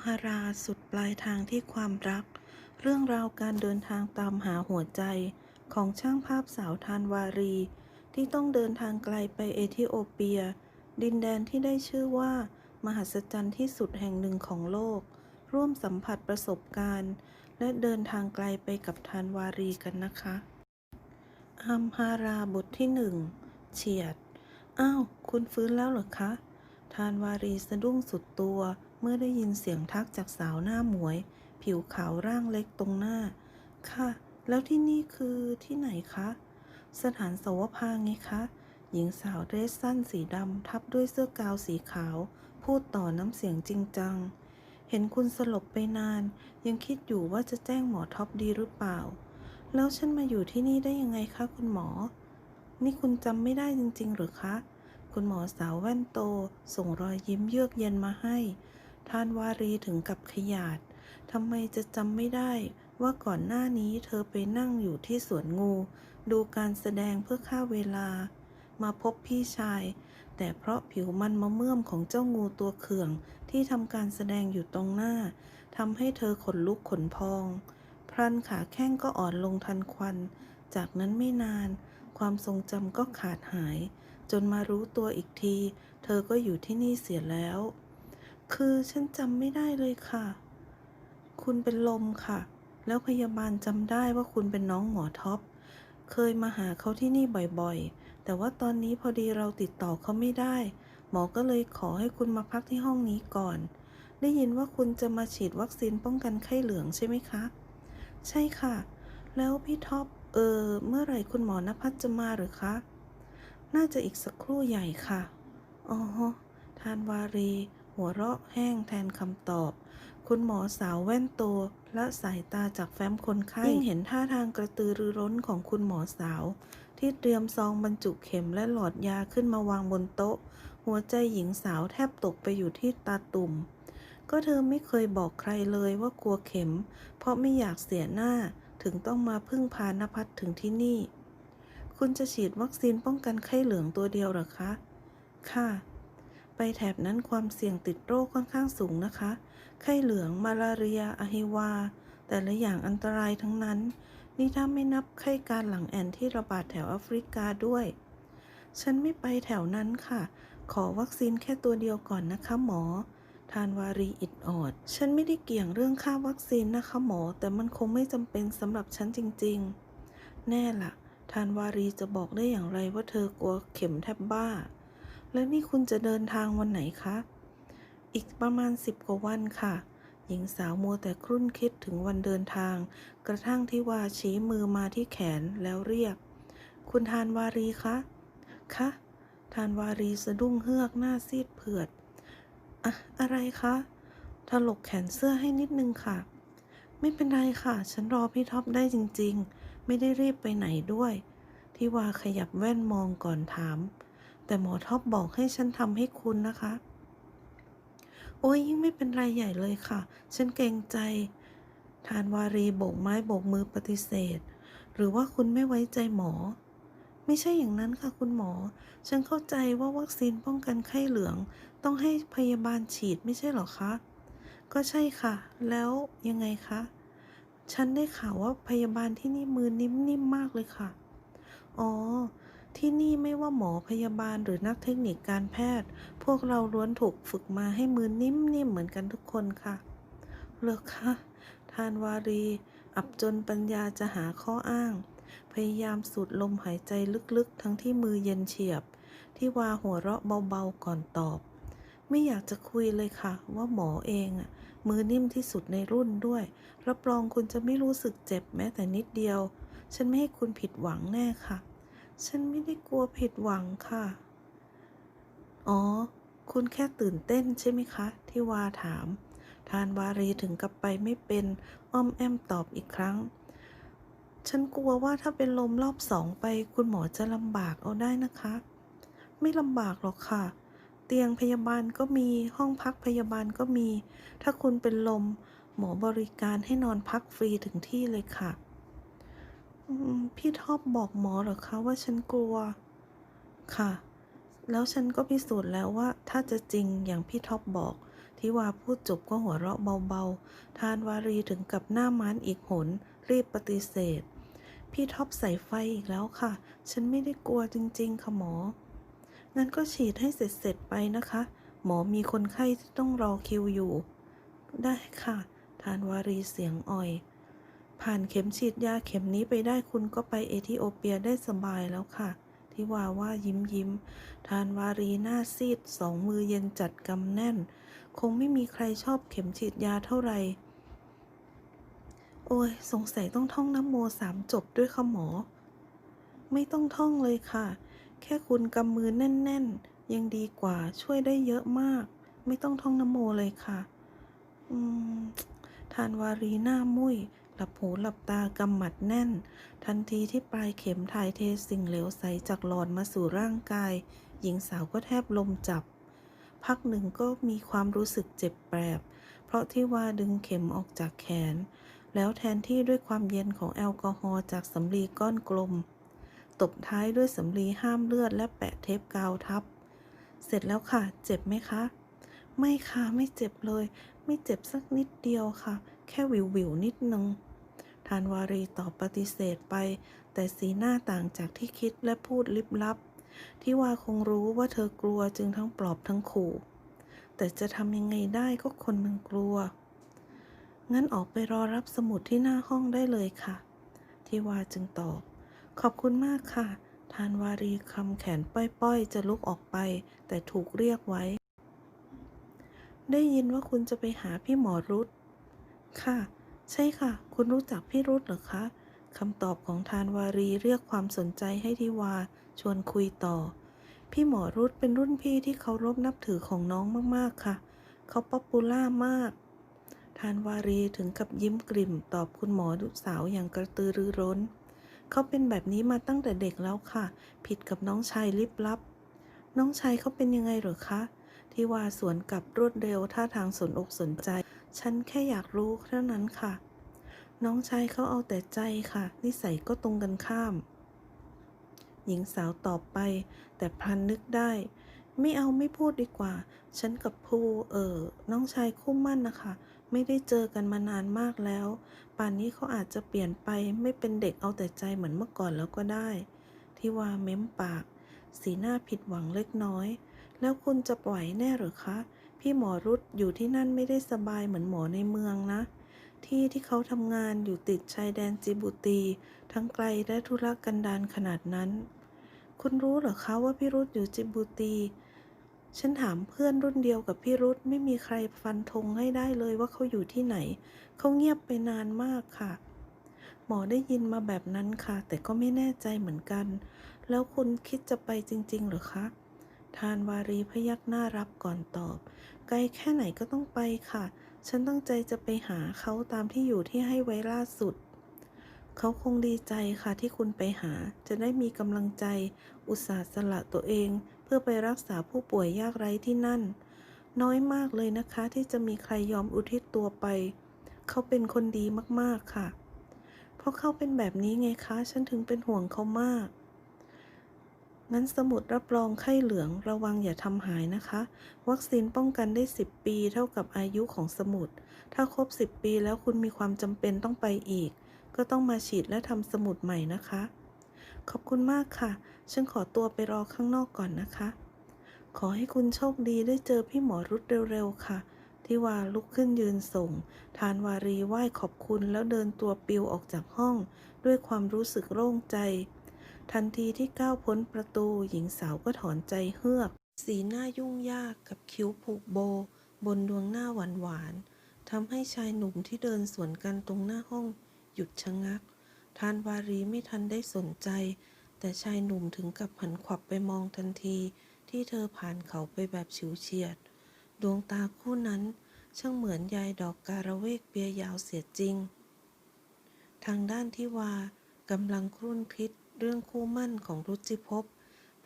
ำฮาราสุดปลายทางที่ความรัก เรื่องราวการเดินทางตามหาหัวใจของช่างภาพสาวทานวารี ที่ต้องเดินทางไกลไปเอธิโอเปีย ดินแดนที่ได้ชื่อว่า มหัศจรรย์ที่สุดแห่งหนึ่งของโลก ร่วมสัมผัสประสบการณ์ และเดินทางไกลไปกับทานวารีกันนะคะอัมฮาราบทที่หนึ่งเฉียด อ้าว คุณฟื้นแล้วเหรอคะ ทานวารีสะดุ้งสุดตัว เมื่อได้ยินเสียงทักจากสาวหน้าหมวย ผิวขาวร่างเล็กตรงหน้า ค่ะ แล้วที่นี่คือที่ไหนคะ สถานสวภาไงคะ หญิงสาวเดรสสั้นสีดำทับด้วยเสื้อกาวสีขาว พูดต่อน้ำเสียงจริงจัง เห็นคุณสลบไปนาน ยังคิดอยู่ว่าจะแจ้งหมอท็อปดีหรือเปล่า แล้วฉันมาอยู่ที่นี่ได้ยังไงคะคุณหมอ นี่คุณจำไม่ได้จริงๆหรือคะ คุณหมอสาวแว่นโต ส่งรอยยิ้มเยือกเย็นมาให้ ท่านวารีถึงกับขยาดทำไมจะจำไม่ได้ว่าก่อนหน้านี้เธอไปนั่งอยู่ที่สวนงู ดูการแสดงเพื่อฆ่าเวลา มาพบพี่ชาย แต่เพราะผิวมันมะเมื่อมของเจ้างูตัวเขื่องที่ทำการแสดงอยู่ตรงหน้าทำให้เธอขนลุกขนพอง พรันขาแข้งก็อ่อนลงทันควัน จากนั้นไม่นาน ความทรงจำก็ขาดหาย จนมารู้ตัวอีกที เธอก็อยู่ที่นี่เสียแล้ว คือฉันจำไม่ได้เลยค่ะ คุณเป็นลมค่ะ แล้วพยาบาลจำได้ว่าคุณเป็นน้องหมอท็อป เคยมาหาเขาที่นี่บ่อยๆ แต่ว่าตอนนี้พอดีเราติดต่อเขาไม่ได้ หมอก็เลยขอให้คุณมาพักที่ห้องนี้ก่อน ได้ยินว่าคุณจะมาฉีดวัคซีนป้องกันไข้เหลืองใช่ไหมคะ ใช่ค่ะ แล้วพี่ท็อป เออ เมื่อไหร่คุณหมอนภัสจะมาหรือคะ น่าจะอีกสักครู่ใหญ่ค่ะ อ๋อ ทานวารี หัวเราะแห้งแทนคำตอบ คุณหมอสาวแว่นโตและสายตาจากแฟ้มคนไข้ยิ่งเห็นท่าทางกระตือรือร้นของคุณหมอสาว ที่เตรียมซองบรรจุเข็มและหลอดยาขึ้นมาวางบนโต๊ะ หัวใจหญิงสาวแทบตกไปอยู่ที่ตาตุ่ม ก็เธอไม่เคยบอกใครเลยว่ากลัวเข็ม เพราะไม่อยากเสียหน้าถึงต้องมาพึ่งพานภัสถึงที่นี่ คุณจะฉีดวัคซีนป้องกันไข้เหลืองตัวเดียวหรอคะ ค่ะ ไปแถบนั้นความเสี่ยงติดโรคค่อนข้างสูงนะคะ ไข้เหลืองมาลาเรียอะฮิวา แต่ละอย่างอันตรายทั้งนั้น นี่ถ้าไม่นับไข้การหลังแอนที่ระบาดแถวแอฟริกาด้วย ฉันไม่ไปแถวนั้นค่ะ ขอวัคซีนแค่ตัวเดียวก่อนนะคะหมอ ทานวารีอิดออด ฉันไม่ได้เกี่ยงเรื่องค่าวัคซีนนะคะหมอ แต่มันคงไม่จำเป็นสำหรับฉันจริง ๆ แน่ล่ะทานวารีจะบอกได้อย่างไรว่าเธอกลัวเข็มแทบบ้า แล้วนี่คุณจะเดินทางวันไหนคะ อีกประมาณสิบกว่าวันค่ะ หญิงสาวมัวแต่ครุ่นคิดถึงวันเดินทาง กระทั่งที่วาชี้มือมาที่แขนแล้วเรียก คุณทานวารีคะ คะ ทานวารีสะดุ้งเฮือกหน้าซีดเผือด อะอะไรคะถลกแขนเสื้อให้นิดนึงค่ะ ไม่เป็นไรค่ะ ฉันรอพี่ท็อปได้จริง ๆ ไม่ได้รีบไปไหนด้วย ที่วาขยับแว่นมองก่อนถาม แต่หมอท็อปบอกให้ฉันทำให้คุณนะคะ โอ้ยยิ่งไม่เป็นไรใหญ่เลยค่ะ ฉันเกรงใจ ทานวารีโบกไม้โบกมือปฏิเสธ หรือว่าคุณไม่ไว้ใจหมอ ไม่ใช่อย่างนั้นค่ะคุณหมอ ฉันเข้าใจว่าวัคซีนป้องกันไข้เหลือง ต้องให้พยาบาลฉีดไม่ใช่หรอคะ ก็ใช่ค่ะ แล้วยังไงคะ ฉันได้ข่าวว่าพยาบาลที่นี่มือนิ่มๆมากเลยค่ะ อ๋อ ที่นี่ไม่ว่าหมอพยาบาลหรือนักเทคนิคการแพทย์ พวกเราล้วนถูกฝึกมาให้มือนิ่มๆเหมือนกันทุกคนค่ะเหรอคะทานวารี อับจนปัญญาจะหาข้ออ้าง พยายามสูดลมหายใจลึกๆ ทั้งที่มือเย็นเฉียบ ที่วาหัวเราะเบาๆก่อนตอบ ไม่อยากจะคุยเลยค่ะ ว่าหมอเองอะมือนิ่มที่สุดในรุ่นด้วย รับรองคุณจะไม่รู้สึกเจ็บแม้แต่นิดเดียว ฉันไม่ให้คุณผิดหวังแน่ค่ะ ฉันไม่ได้กลัวผิดหวังค่ะ อ๋อ คุณแค่ตื่นเต้นใช่ไหมคะ ที่วาถาม ทานวารีถึงกับไปไม่เป็นอ้อมแอมตอบอีกครั้ง ฉันกลัวว่าถ้าเป็นลมรอบสองไป คุณหมอจะลำบากเอาได้นะคะ ไม่ลำบากหรอกค่ะ เตียงพยาบาลก็มีห้องพักพยาบาลก็มี ถ้าคุณเป็นลม หมอบริการให้นอนพักฟรีถึงที่เลยค่ะ พี่ท็อปบอกหมอหรอคะว่าฉันกลัว ค่ะ แล้วฉันก็พิสูจน์แล้วว่า ถ้าจะจริงอย่างพี่ท็อปบอกทิวาพูดจบก็หัวเราะเบาๆ ทานวารีถึงกับหน้าม้านอีกหน รีบปฏิเสธ พี่ท็อปใส่ไฟอีกแล้วค่ะ ฉันไม่ได้กลัวจริง ๆ ค่ะหมอ งั้นก็ฉีดให้เสร็จ ๆ ไปนะคะ หมอมีคนไข้ที่ต้องรอคิวอยู่ ได้ค่ะ ทานวารีเสียงอ่อย ผ่านเข็มฉีดยาเข็มนี้ไปได้คุณก็ไปเอธิโอเปียได้สบายแล้วค่ะที่ว่าว่ายิ้มยิ้ม ทานวารีหน้าซีดสองมือเย็นจัดกำแน่น คงไม่มีใครชอบเข็มฉีดยาเท่าไหร่ โอ้ย สงสัยต้องท่องน้ำโมสามจบด้วยค่ะหมอ ไม่ต้องท่องเลยค่ะ แค่คุณกำมือแน่น ๆ ยังดีกว่าช่วยได้เยอะมาก ไม่ต้องท่องน้ำโมเลยค่ะ อืมทานวารีหน้ามุ้ย หลับหูหลับตากำหมัดแน่น ทันทีที่ปลายเข็มถ่ายเทสิ่งเหลวใสจากหลอดมาสู่ร่างกาย หญิงสาวก็แทบลมจับ พักหนึ่งก็มีความรู้สึกเจ็บแปรบ เพราะที่ว่าดึงเข็มออกจากแขน แล้วแทนที่ด้วยความเย็นของแอลกอฮอล์จากสำลีก้อนกลม ตบท้ายด้วยสำลีห้ามเลือดและแปะเทปกาวทับ เสร็จแล้วค่ะ เจ็บไหมคะ ไม่ค่ะ ไม่เจ็บเลย ไม่เจ็บสักนิดเดียวค่ะแค่วิววิวนิดนึง ทานวารีตอบปฏิเสธไป แต่สีหน้าต่างจากที่คิดและพูดลิบลับ ที่ว่าคงรู้ว่าเธอกลัวจึงทั้งปลอบทั้งขู่ แต่จะทำยังไงได้ก็คนมันกลัว งั้นออกไปรอรับสมุดที่หน้าห้องได้เลยค่ะ ที่ว่าจึงตอบ ขอบคุณมากค่ะ ทานวารีคำแขนป้อยๆ จะลุกออกไป แต่ถูกเรียกไว้ ได้ยินว่าคุณจะไปหาพี่หมอรุธค่ะ ใช่ค่ะ คุณรู้จักพี่รุธเหรอคะคำตอบของทานวารีเรียกความสนใจให้ทิวา ชวนคุยต่อ พี่หมอรุธเป็นรุ่นพี่ที่เคารพนับถือของน้องมากๆค่ะ เขาป๊อปปูล่ามาก ทานวารีถึงกับยิ้มกลิ่ม ตอบคุณหมอลูกสาวอย่างกระตือรือร้น เขาเป็นแบบนี้มาตั้งแต่เด็กแล้วค่ะ ผิดกับน้องชายลิบลับ น้องชายเขาเป็นยังไงเหรอคะที่ว่าสวนกลับรวดเร็วท่าทางสนอกสนใจ ฉันแค่อยากรู้เท่านั้นค่ะ น้องชายเขาเอาแต่ใจค่ะ นิสัยก็ตรงกันข้าม หญิงสาวตอบไป แต่พลันนึกได้ ไม่เอาไม่พูดดีกว่า ฉันกับภูเออ น้องชายคู่มั่นนะคะ ไม่ได้เจอกันมานานมากแล้ว ป่านนี้เขาอาจจะเปลี่ยนไปไม่เป็นเด็กเอาแต่ใจเหมือนเมื่อก่อนแล้วก็ได้ที่ว่าเม้มปาก สีหน้าผิดหวังเล็กน้อย แล้วคุณจะปล่อยแน่หรือคะ พี่หมอรุธอยู่ที่นั่นไม่ได้สบายเหมือนหมอในเมืองนะ ที่ที่เขาทำงานอยู่ติดชายแดนจิบูตี ทั้งไกลและธุรกันดารขนาดนั้น คุณรู้เหรอคะว่าพี่รุธอยู่จิบูตี ฉันถามเพื่อนรุ่นเดียวกับพี่รุธไม่มีใครฟันธงให้ได้เลยว่าเขาอยู่ที่ไหน เขาเงียบไปนานมากค่ะ หมอได้ยินมาแบบนั้นค่ะ แต่ก็ไม่แน่ใจเหมือนกัน แล้วคุณคิดจะไปจริง ๆ หรือคะ ทานวารีพยักหน้ารับก่อนตอบ ไกลแค่ไหนก็ต้องไปค่ะ ฉันตั้งใจจะไปหาเขาตามที่อยู่ที่ให้ไว้ล่าสุด เขาคงดีใจค่ะที่คุณไปหา จะได้มีกำลังใจ อุตส่าห์สละตัวเอง เพื่อไปรักษาผู้ป่วยยากไร้ที่นั่น น้อยมากเลยนะคะที่จะมีใครยอมอุทิศตัวไป เขาเป็นคนดีมากๆค่ะ เพราะเขาเป็นแบบนี้ไงคะ ฉันถึงเป็นห่วงเขามาก งั้นสมุดรับรองไข้เหลืองระวังอย่าทำหายนะคะ วัคซีนป้องกันได้ 10 ปีเท่ากับอายุของสมุด ถ้าครบ 10 ปีแล้วคุณมีความจำเป็นต้องไปอีก ก็ต้องมาฉีดและทำสมุดใหม่นะคะ ขอบคุณมากค่ะ ฉันขอตัวไปรอข้างนอกก่อนนะคะ ขอให้คุณโชคดีได้เจอพี่หมอรุดเร็วๆค่ะที่วาลุกขึ้นยืนส่ง ทานวารีไหว้ขอบคุณแล้วเดินตัวปิวออกจากห้อง ด้วยความรู้สึกโล่งใจ ทันทีที่ก้าวพ้นประตูหญิงสาวก็ถอนใจเฮือก สีหน้ายุ่งยากกับคิ้วผูกโบ บนดวงหน้าหวานหวานๆทำให้ชายหนุ่มที่เดินสวนกันตรงหน้าห้อง หยุดชะงัก ทานวารีไม่ทันได้สนใจ แต่ชายหนุ่มถึงกับหันขวับไปมองทันที ที่เธอผ่านเขาไปแบบฉิวเฉียด ดวงตาคู่นั้น ช่างเหมือนยายดอกการะเวกเปียยาวเสียจริง ทางด้านที่วากำลังครุ่นคิด เรื่องคู่มั่นของรุจิภพ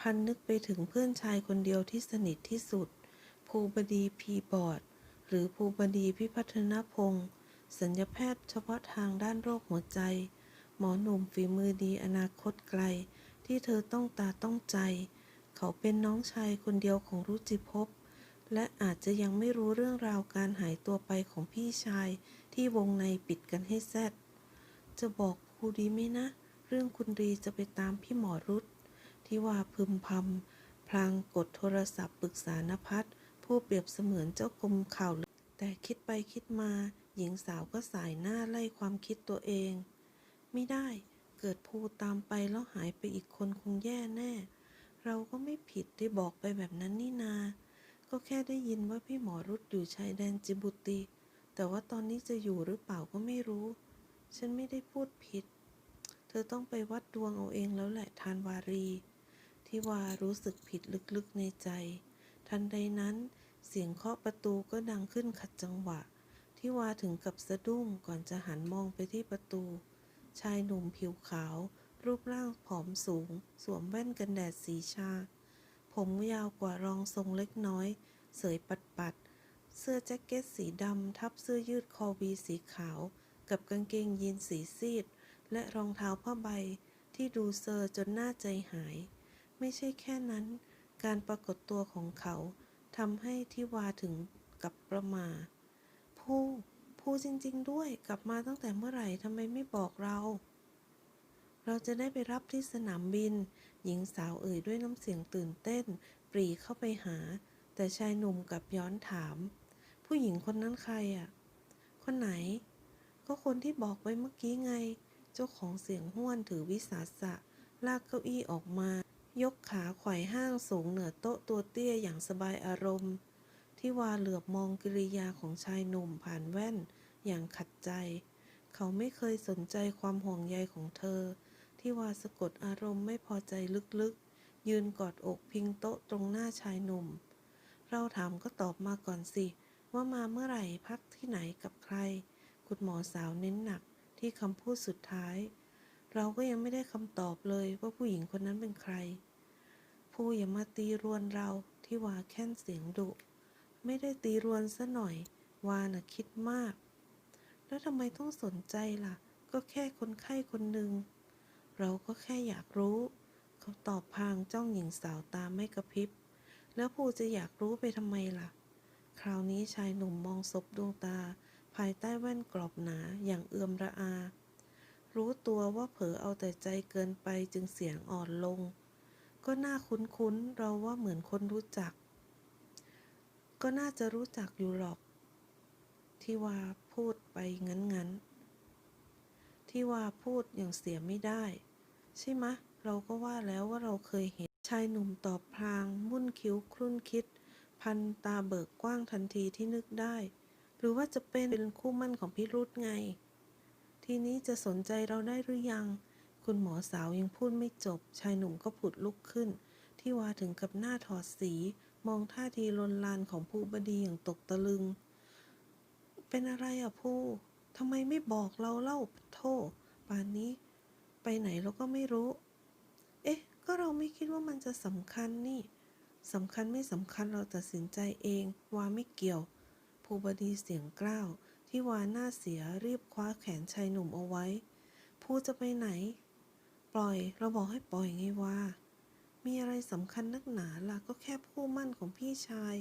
พันนึกไปถึงเพื่อนชายคนเดียวที่สนิทที่สุด ภูบดีพีบอร์ดหรือภูบดีพิพัฒนพงศ์สัญญแพทย์เฉพาะทางด้านโรคหัวใจ หมอหนุ่มฝีมือดีอนาคตไกล ที่เธอต้องตาต้องใจ เขาเป็นน้องชายคนเดียวของรุจิภพและอาจจะยังไม่รู้เรื่องราวการหายตัวไปของพี่ชายที่วงในปิดกันให้แซดจะบอกครูดีไหมนะ รื่องคุณรีจะไปตามพี่หมอรุธที่ว่าพึมพำพลางกดโทรศัพท์ปรึกษานภัสผู้เปรียบเสมือนเจ้ากรมข่าว แต่คิดไปคิดมา หญิงสาวก็สายหน้าไล่ความคิดตัวเอง ไม่ได้เกิดภูตามไปแล้วหายไปอีกคนคงแย่แน่ เราก็ไม่ผิดที่บอกไปแบบนั้นนี่นา ก็แค่ได้ยินว่าพี่หมอรุธอยู่ชายแดนจิบูติ แต่ว่าตอนนี้จะอยู่หรือเปล่าก็ไม่รู้ ฉันไม่ได้พูดผิด ธอต้องไปวัดดวงเอาเองแล้วแหละทานวารีที่วารู้สึกผิดลึกๆในใจ ทันใดนั้นเสียงเคาะประตูก็ดังขึ้นขัดจังหวะที่วาถึงกับสะดุ้งก่อนจะหันมองไปที่ประตู ชายหนุ่มผิวขาว รูปร่างผอมสูง สวมแว่นกันแดดสีชา ผมยาวกว่ารองทรงเล็กน้อย เสยปัดปัดๆเสื้อแจ็คเก็ตสีดำทับเสื้อยืดคอวีสีขาว กับกางเกงยีนสีซีด และรองเท้าผ้าใบที่ดูเซอร์จนหน้าใจหาย ไม่ใช่แค่นั้น การปรากฏตัวของเขาทำให้ทิวาถึงกับประมา ผู้ผู้จริงๆด้วยกลับมาตั้งแต่เมื่อไหร่ทำไมไม่บอกเรา เราจะได้ไปรับที่สนามบิน หญิงสาวเอ่ยด้วยน้ำเสียงตื่นเต้น ปรีเข้าไปหา แต่ชายหนุ่มกลับย้อนถาม ผู้หญิงคนนั้นใครอะ คนไหน ก็คนที่บอกไว้เมื่อกี้ไง เจ้าของเสียงห้วนถือวิสาสะ ลากเก้าอี้ออกมา ยกขาไขว่ห้างสูงเหนือโต๊ะตัวเตี้ยอย่างสบายอารมณ์ ที่วาเหลือบมองกิริยาของชายหนุ่มผ่านแว่นอย่างขัดใจ เขาไม่เคยสนใจความห่วงใยของเธอ ที่วาสะกดอารมณ์ไม่พอใจลึกๆ ยืนกอดอกพิงโต๊ะตรงหน้าชายหนุ่ม เราถามก็ตอบมาก่อนสิ ว่ามาเมื่อไหร่พักที่ไหนกับใคร คุณหมอสาวเน้นหนัก ที่คำพูดสุดท้าย เราก็ยังไม่ได้คำตอบเลยว่าผู้หญิงคนนั้นเป็นใคร ผู้อย่ามาตีรวนเราที่วาแค่นเสียงดุ ไม่ได้ตีรวนซะหน่อย วาน่ะคิดมาก แล้วทำไมต้องสนใจล่ะ ก็แค่คนไข้คนหนึ่ง เราก็แค่อยากรู้เขาตอบพางจ้องหญิงสาวตาไม่กระพริบ แล้วผู้จะอยากรู้ไปทำไมล่ะ คราวนี้ชายหนุ่มมองศพดวงตา ภายใต้แว่นกรอบหนาอย่างเอื่อมระอา รู้ตัวว่าเผลอเอาแต่ใจเกินไปจึงเสียงอ่อนลง ก็น่าคุ้นๆ เราว่าเหมือนคนรู้จัก ก็น่าจะรู้จักอยู่หรอก ที่ว่าพูดไปงั้นๆ ที่ว่าพูดอย่างเสียไม่ได้ ใช่ไหมเราก็ว่าแล้วว่าเราเคยเห็นชายหนุ่มตอบพลาง มุ่นคิ้วครุ่นคิด พันตาเบิกกว้างทันทีที่นึกได้ รือว่าจะเป็นเป็นคู่มั่นของพี่รุธไง ทีนี้จะสนใจเราได้หรือยัง คุณหมอสาวยังพูดไม่จบ ชายหนุ่มก็ผุดลุกขึ้น ที่วาถึงกับหน้าถอดสี มองท่าทีลนลานของผู้บดีอย่างตกตะลึง เป็นอะไรอะผู้ทำไมไม่บอกเราเล่าโทษป่านนี้ ไปไหนเราก็ไม่รู้ เอ๊ะ ก็เราไม่คิดว่ามันจะสำคัญนี่สำคัญไม่สำคัญเราตัดสินใจเองวาไม่เกี่ยว ภูบดีเสียงกล้าวที่วาหน้าเสียรีบคว้าแขนชายหนุ่มเอาไว้ภูจะไปไหน ปล่อยเราบอกให้ปล่อยไงวามีอะไรสำคัญนักหนาล่ะก็แค่ผู้มั่นของพี่ชาย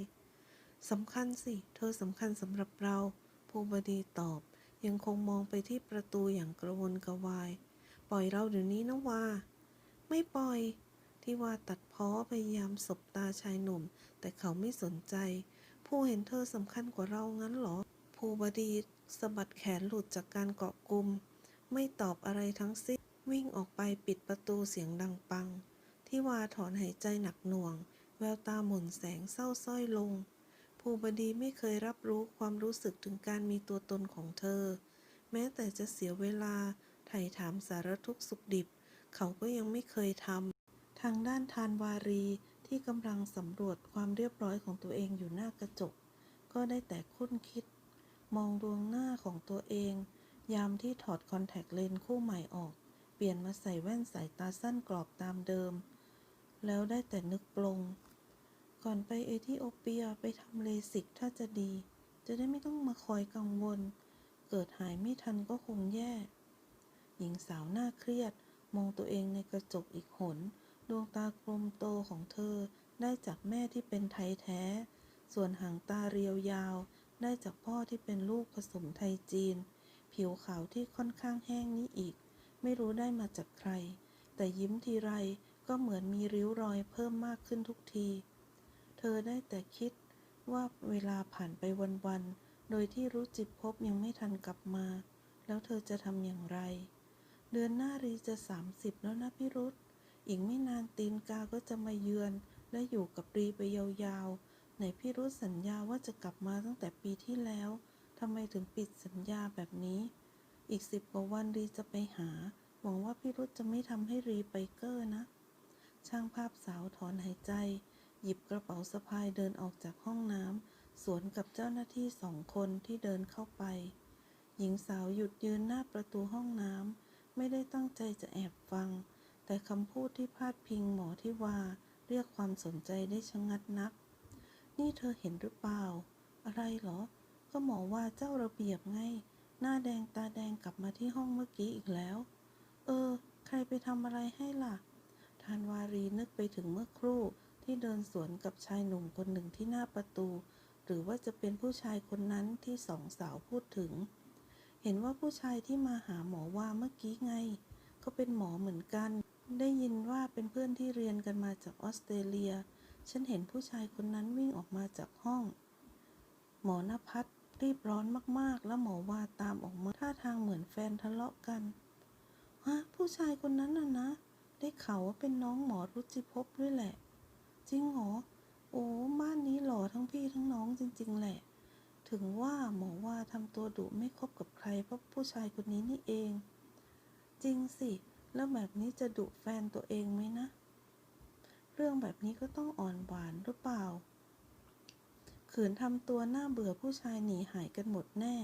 สำคัญสิ เธอสำคัญสำหรับเราภูบดีตอบ ยังคงมองไปที่ประตูอย่างกระวนกระวาย ปล่อยเราเดี๋ยวนี้นะวาไม่ปล่อยที่ว่าตัดพ้อพยายามสบตาชายหนุ่ม แต่เขาไม่สนใจ ผู้เห็นเธอสำคัญกว่าเรางั้นเหรอ ภูบดีสะบัดแขนหลุดจากการเกาะกลุ่ม ไม่ตอบอะไรทั้งสิ้น วิ่งออกไปปิดประตูเสียงดังปัง ที่วาถอนหายใจหนักหน่วง แววตาหม่นแสงเศร้าส้อยลง ภูบดีไม่เคยรับรู้ความรู้สึกถึงการมีตัวตนของเธอ แม้แต่จะเสียเวลาไถ่ถามสารทุกข์สุขดิบ เขาก็ยังไม่เคยทำทางด้านทานวารี ที่กำลังสำรวจความเรียบร้อยของตัวเองอยู่หน้ากระจก ก็ได้แต่คุ้นคิด มองดวงหน้าของตัวเอง ยามที่ถอดคอนแทคเลนส์คู่ใหม่ออก เปลี่ยนมาใส่แว่นสายตาสั้นกรอบตามเดิม แล้วได้แต่นึกปลง ก่อนไปเอธิโอเปียไปทำเลสิกถ้าจะดี จะได้ไม่ต้องมาคอยกังวล เกิดหายไม่ทันก็คงแย่ หญิงสาวหน้าเครียด มองตัวเองในกระจกอีกหน ดวงตากลมโตของเธอได้จากแม่ที่เป็นไทยแท้ ส่วนหางตาเรียวยาว ได้จากพ่อที่เป็นลูกผสมไทยจีน ผิวขาวที่ค่อนข้างแห้งนี้อีก ไม่รู้ได้มาจากใคร แต่ยิ้มทีไรก็เหมือนมีริ้วรอยเพิ่มมากขึ้นทุกที เธอได้แต่คิดว่าเวลาผ่านไปวันๆ โดยที่รู้จิตพบยังไม่ทันกลับมา แล้วเธอจะทำอย่างไร เดือนหน้ารีจะ 30 แล้วนะพี่รุธ อีกไม่นานตีนกาก็จะมาเยือน และอยู่กับรีไปยาวๆไหนพี่รุธสัญญาว่าจะกลับมาตั้งแต่ปีที่แล้วทำไมถึงปิดสัญญาแบบนี้ อีกสิบกว่าวันรีจะไปหา หวังว่าพี่รุธจะไม่ทำให้รีไปเกอร์นะ ช่างภาพสาวถอนหายใจ หยิบกระเป๋าสะพายเดินออกจากห้องน้ำสวนกับเจ้าหน้าที่สองคนที่เดินเข้าไป หญิงสาวหยุดยืนหน้าประตูห้องน้ำไม่ได้ตั้งใจจะแอบฟัง แต่คำพูดที่พาดพิงหมอที่ว่าเรียกความสนใจได้ชะงัดนัก นี่เธอเห็นหรือเปล่า อะไรเหรอ ก็หมอว่าเจ้าระเบียบไง หน้าแดงตาแดงกลับมาที่ห้องเมื่อกี้อีกแล้ว เออ ใครไปทำอะไรให้ล่ะทานวารีนึกไปถึงเมื่อครู่ที่เดินสวนกับชายหนุ่มคนหนึ่งที่หน้าประตู หรือว่าจะเป็นผู้ชายคนนั้นที่สองสาวพูดถึง เห็นว่าผู้ชายที่มาหาหมอว่าเมื่อกี้ไง ก็เป็นหมอเหมือนกัน ได้ยินว่าเป็นเพื่อนที่เรียนกันมาจากออสเตรเลีย ฉันเห็นผู้ชายคนนั้นวิ่งออกมาจากห้อง หมอนภัสรีบร้อนมากๆ แล้วหมอว่าตามออกมาท่าทางเหมือนแฟนทะเลาะกัน ฮะ ผู้ชายคนนั้นน่ะนะ ได้ข่าวว่าเป็นน้องหมอรุจิภพด้วยแหละ จริงเหรอ โอ้บ้านนี้หล่อทั้งพี่ทั้งน้องจริง ๆ แหละ ถึงว่าหมอว่าทำตัวดุไม่คบกับใครเพราะผู้ชายคนนี้นี่เอง จริงสิ แล้วแบบนี้จะดุแฟนตัวเองไหมนะ เรื่องแบบนี้ก็ต้องอ่อนหวานหรือเปล่า ขืนทำตัวหน้าเบื่อผู้ชายหนีหายกันหมดแน่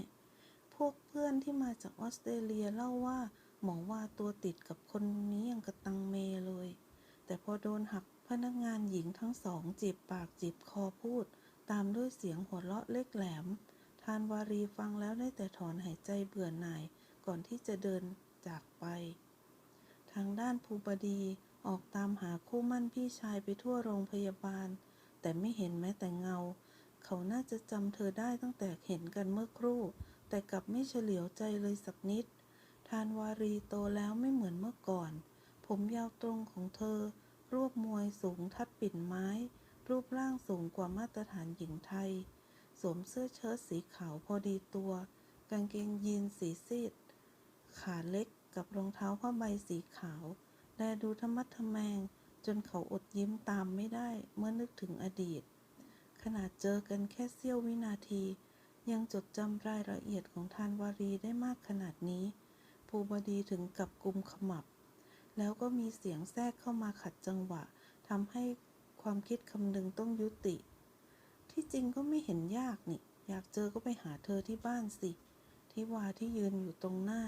พวกเพื่อนที่มาจากออสเตรเลียเล่าว่าหมอว่าตัวติดกับคนนี้อย่างกระตังเมเลย แต่พอโดนหักพนักงานหญิงทั้งสองจีบปากจีบคอพูด ตามด้วยเสียงหัวเราะเล็กแหลม ทานวารีฟังแล้วได้แต่ถอนหายใจเบื่อหน่ายก่อนที่จะเดินจากไป ทางด้านภูบดีออกตามหาคู่มั่นพี่ชายไปทั่วโรงพยาบาล แต่ไม่เห็นแม้แต่เงา เขาน่าจะจำเธอได้ตั้งแต่เห็นกันเมื่อครู่ แต่กลับไม่เฉลียวใจเลยสักนิด ทานวารีโตแล้วไม่เหมือนเมื่อก่อน ผมยาวตรงของเธอ รวบมวยสูงทัดปิ่นไม้ รูปร่างสูงกว่ามาตรฐานหญิงไทย สวมเสื้อเชิ้ตสีขาวพอดีตัว กางเกงยีนสีซีด ขาเล็ก กับรองเท้าผ้าใบสีขาว แลดูธรรมัดทแมง จนเขาอดยิ้มตามไม่ได้เมื่อนึกถึงอดีต ขนาดเจอกันแค่เสี้ยววินาที ยังจดจำรายละเอียดของทานวารีได้มากขนาดนี้ ภูบดีถึงกับกุมขมับ แล้วก็มีเสียงแทรกเข้ามาขัดจังหวะทำให้ความคิดคำนึงต้องยุติ ที่จริงก็ไม่เห็นยากนี่ อยากเจอก็ไปหาเธอที่บ้านสิ ทิวาที่ยืนอยู่ตรงหน้า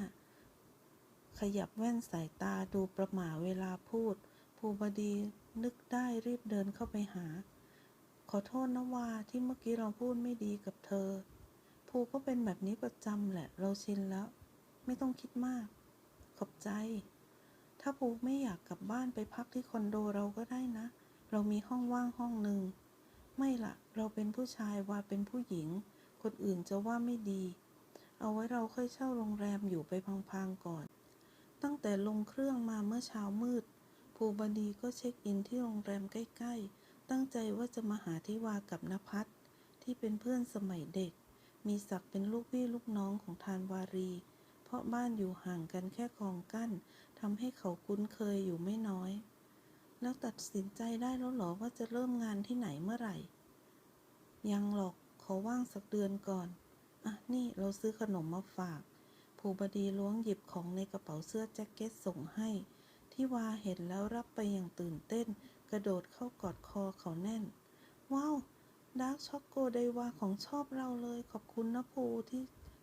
ขยับแว่นสายตาดูประหม่าเวลาพูด ภูบดีนึกได้รีบเดินเข้าไปหา ขอโทษนะวาที่เมื่อกี้เราพูดไม่ดีกับเธอ ภูก็เป็นแบบนี้ประจำแหละ เราชินแล้ว ไม่ต้องคิดมาก ขอบใจ ถ้าภูไม่อยากกลับบ้านไปพักที่คอนโดเราก็ได้นะ เรามีห้องว่างห้องหนึ่ง ไม่ละเราเป็นผู้ชายวาเป็นผู้หญิง คนอื่นจะว่าไม่ดี เอาไว้เราค่อยเช่าโรงแรมอยู่ไปพังๆก่อน ตั้งแต่ลงเครื่องมาเมื่อเช้ามืด ภูบดีก็เช็คอินที่โรงแรมใกล้ ๆ ตั้งใจว่าจะมาหาทิวากับนภัสที่เป็นเพื่อนสมัยเด็ก มีศักดิ์เป็นลูกพี่ลูกน้องของทานวารี เพราะบ้านอยู่ห่างกันแค่คลองกั้นทำให้เขาคุ้นเคยอยู่ไม่น้อย แล้วตัดสินใจได้แล้วหรอว่าจะเริ่มงานที่ไหนเมื่อไหร่ ยังหรอกขอว่างสักเดือนก่อน อะนี่เราซื้อขนมมาฝาก ภูบดีล้วงหยิบของในกระเป๋าเสื้อแจ็คเก็ตส่งให้ที่วาเห็นแล้วรับไปอย่างตื่นเต้น กระโดดเข้ากอดคอเขาแน่น ว้าวดาร์กช็อกโกไดวาของชอบเราเลย ขอบคุณนะภูที่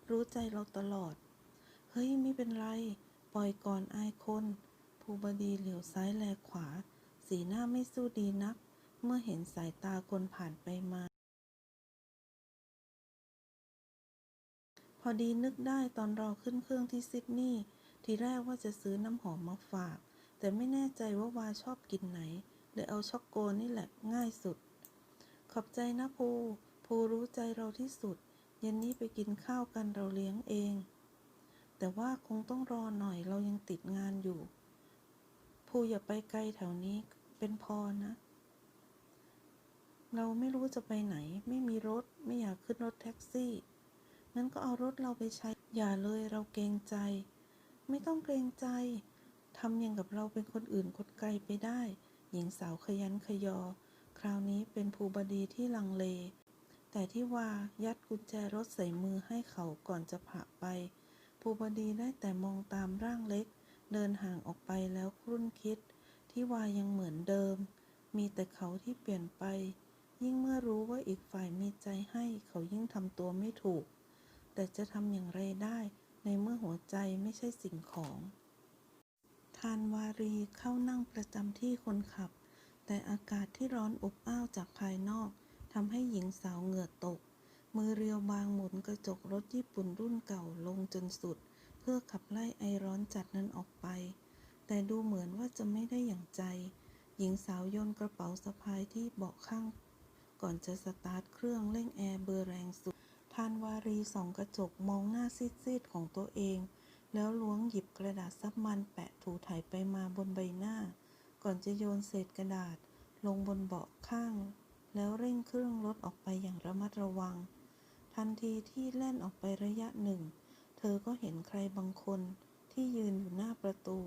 รู้ใจเราตลอด เฮ้ย ไม่เป็นไร ปล่อยก่อนอายคน ภูบดีเหลียวซ้ายแลขวา สีหน้าไม่สู้ดีนัก เมื่อเห็นสายตาคนผ่านไปมา อดีนึกได้ตอนรอขึ้นเครื่องที่ซิดนีย์ทีแรกว่าจะซื้อน้ำหอมมาฝาก แต่ไม่แน่ใจว่าวาชอบกินไหนเลยเอาช็อกโกนี่แหละง่ายสุด ขอบใจนะภูภูรู้ใจเราที่สุด เย็นนี้ไปกินข้าวกันเราเลี้ยงเอง แต่ว่าคงต้องรอหน่อยเรายังติดงานอยู่ ภูอย่าไปไกลแถวนี้เป็นพอนะ เราไม่รู้จะไปไหน ไม่มีรถไม่อยากขึ้นรถแท็กซี่ งั้นก็เอารถเราไปใช้ อย่าเลยเราเกรงใจ ไม่ต้องเกรงใจทำอย่างกับเราเป็นคนอื่นคนไกลไปได้ หญิงสาวขยันขยอ คราวนี้เป็นภูบดีที่ลังเล แต่ที่ว่ายัดกุญแจรถใส่มือให้เขาก่อนจะผละไป ภูบดีได้แต่มองตามร่างเล็ก เดินห่างออกไปแล้วครุ่นคิด ที่ว่ายังเหมือนเดิม มีแต่เขาที่เปลี่ยนไป ยิ่งเมื่อรู้ว่าอีกฝ่ายมีใจให้ เขายิ่งทำตัวไม่ถูก แต่จะทำอย่างไรได้ในเมื่อหัวใจไม่ใช่สิ่งของ ทานวารีเข้านั่งประจำที่คนขับ แต่อากาศที่ร้อนอบอ้าวจากภายนอกทำให้หญิงสาวเหงื่อตก มือเรียวบางหมุนกระจกรถญี่ปุ่นรุ่นเก่าลงจนสุด เพื่อขับไล่ไอร้อนจัดนั้นออกไป แต่ดูเหมือนว่าจะไม่ได้อย่างใจ หญิงสาวโยนกระเป๋าสะพายที่เบาะข้าง ก่อนจะสตาร์ทเครื่องเร่งแอร์เบอร์แรงสุดานวารีส่องกระจกมองหน้าซีดๆของตัวเอง แล้วล้วงหยิบกระดาษซับมันแปะถูถ่ายไปมาบนใบหน้า ก่อนจะโยนเศษกระดาษ ลงบนเบาะข้าง แล้วเร่งเครื่องรถออกไปอย่างระมัดระวัง ทันทีที่แล่นออกไประยะหนึ่ง เธอก็เห็นใครบางคนที่ยืนอยู่หน้าประตู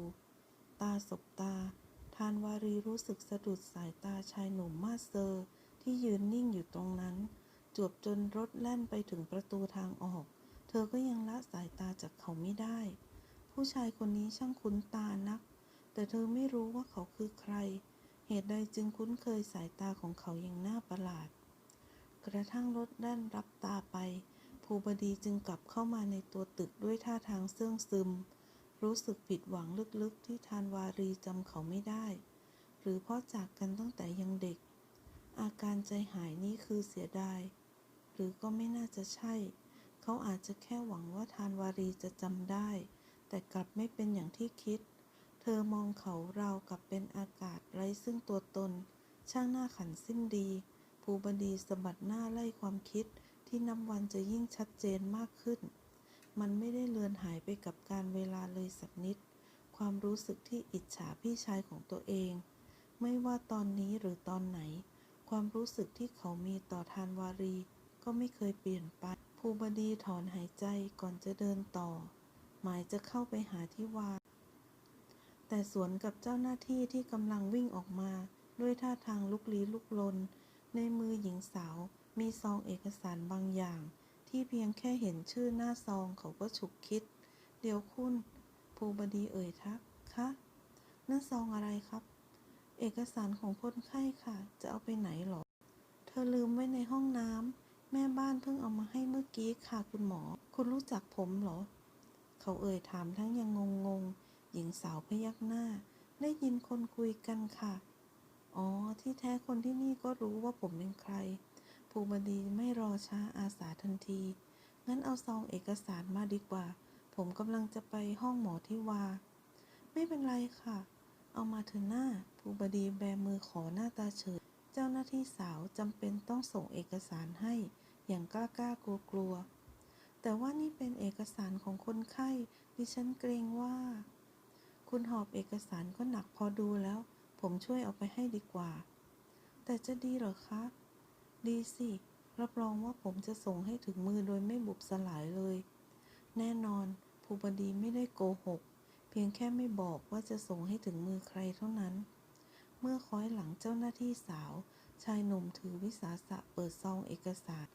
ตาสบตา ทานวารีรู้สึกสะดุดสายตาชายหนุ่มมาเซอร์ ที่ยืนนิ่งอยู่ตรงนั้น จวบจนรถแล่นไปถึงประตูทางออก เธอก็ยังละสายตาจากเขาไม่ได้ ผู้ชายคนนี้ช่างคุ้นตานัก แต่เธอไม่รู้ว่าเขาคือใคร เหตุใดจึงคุ้นเคยสายตาของเขาอย่างน่าประหลาด กระทั่งรถแล่นรับตาไป ภูบดีจึงกลับเข้ามาในตัวตึกด้วยท่าทางเสื่องซึม รู้สึกผิดหวังลึกๆที่ทานวารีจำเขาไม่ได้ หรือเพราะจากกันตั้งแต่ยังเด็ก อาการใจหายนี้คือเสียดาย หรือก็ไม่น่าจะใช่ เขาอาจจะแค่หวังว่าทานวารีจะจำได้ แต่กลับไม่เป็นอย่างที่คิด เธอมองเขาเรากับเป็นอากาศไร้ซึ่งตัวตน ช่างหน้าขันสิ้นดี ภูบดีสะบัดหน้าไล่ความคิดที่นับวันจะยิ่งชัดเจนมากขึ้น มันไม่ได้เลือนหายไปกับการเวลาเลยสักนิด ความรู้สึกที่อิจฉาพี่ชายของตัวเอง ไม่ว่าตอนนี้หรือตอนไหน ความรู้สึกที่เขามีต่อทานวารี ก็ไม่เคยเปลี่ยนไป ภูบดีถอนหายใจก่อนจะเดินต่อ หมายจะเข้าไปหาที่วาแต่สวนกับเจ้าหน้าที่ที่กำลังวิ่งออกมา ด้วยท่าทางลุกลี้ลุกลน ในมือหญิงสาว มีซองเอกสารบางอย่าง ที่เพียงแค่เห็นชื่อหน้าซองเขาก็ฉุกคิด เดี๋ยวคุณภูบดีเอ่ยทักคะนั่นซองอะไรครับ เอกสารของคนไข้ค่ะ จะเอาไปไหนหรอ เธอลืมไว้ในห้องน้ำ แม่บ้านเพิ่งเอามาให้เมื่อกี้ค่ะคุณหมอ คุณรู้จักผมเหรอ เขาเอ่ยถามทั้งยังงงงๆ หญิงสาวพยักหน้า ได้ยินคนคุยกันค่ะ อ๋อ ที่แท้คนที่นี่ก็รู้ว่าผมเป็นใคร ภูบดีไม่รอช้าอาสาทันที งั้นเอาซองเอกสารมาดีกว่า ผมกำลังจะไปห้องหมอที่วา ไม่เป็นไรค่ะ เอามาเถอะหน้า ภูบดีแบมือขอหน้าตาเฉย เจ้าหน้าที่สาวจำเป็นต้องส่งเอกสารให้ อย่างกล้ากล้ากลัวกลัว แต่ว่านี่เป็นเอกสารของคนไข้ ดิฉันเกรงว่า คุณหอบเอกสารก็หนักพอดูแล้ว ผมช่วยเอาไปให้ดีกว่า แต่จะดีเหรอคะ ดีสิ รับรองว่าผมจะส่งให้ถึงมือโดยไม่บุบสลายเลย แน่นอน ภูบดีไม่ได้โกหก เพียงแค่ไม่บอกว่าจะส่งให้ถึงมือใครเท่านั้น เมื่อคอยหลังเจ้าหน้าที่สาวชายหนุ่มถือวิสาสะเปิดซองเอกสาร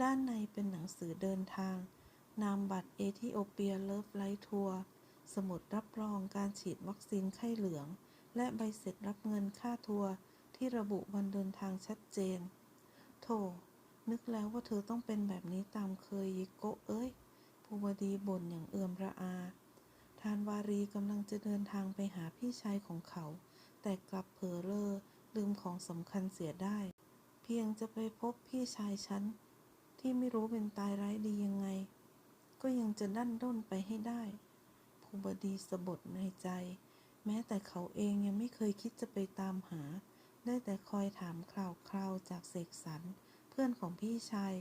ด้านในเป็นหนังสือเดินทาง นามบัตรเอธิโอเปียเลิฟไลท์ทัวร์สมุดรับรองการฉีดวัคซีนไข้เหลือง และใบเสร็จรับเงินค่าทัวร์ที่ระบุวันเดินทางชัดเจนโธ่นึกแล้วว่าเธอต้องเป็นแบบนี้ตามเคยยิโกเอ้ยภูวดีบ่นอย่างเอื่อมระอา ทานวารีกำลังจะเดินทางไปหาพี่ชายของเขา แต่กลับเผลอเรอลืมของสำคัญเสียได้ เพียงจะไปพบพี่ชายฉัน ที่ไม่รู้เป็นตายร้ายดียังไง ก็ยังจะดั้นด้นไปให้ได้ภูบดีสะบดในใจ แม้แต่เขาเองยังไม่เคยคิดจะไปตามหา ได้แต่คอยถามข่าวคราวจากเสกสรรเพื่อนของพี่ชาย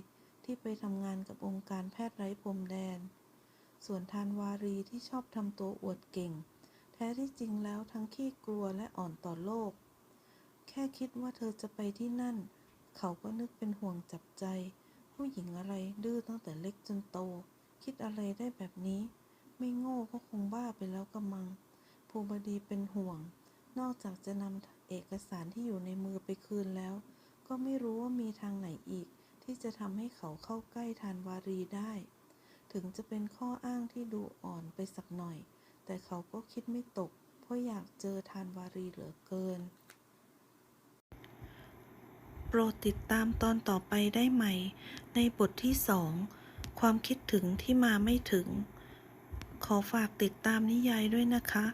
ที่ไปทำงานกับองค์การแพทย์ไร้พรมแดน ส่วนทานวารีที่ชอบทำตัวอวดเก่ง แท้ที่จริงแล้วทั้งขี้กลัวและอ่อนต่อโลก แค่คิดว่าเธอจะไปที่นั่น เขาก็นึกเป็นห่วงจับใจ ผู้หญิงอะไรดื้อตั้งแต่เล็กจนโต คิดอะไรได้แบบนี้ ไม่โง่ก็คงบ้าไปแล้วกำมัง ภูบดีเป็นห่วง นอกจากจะนำเอกสารที่อยู่ในมือไปคืนแล้ว ก็ไม่รู้ว่ามีทางไหนอีก ที่จะทำให้เขาเข้าใกล้ทานวารีได้ ถึงจะเป็นข้ออ้างที่ดูอ่อนไปสักหน่อย แต่เขาก็คิดไม่ตก เพราะอยากเจอทานวารีเหลือเกิน โปรดติดตามตอนต่อไปได้ใหม่ ในบทที่สองความคิดถึงที่มาไม่ถึง ขอฝากติดตามนิยายด้วยนะคะ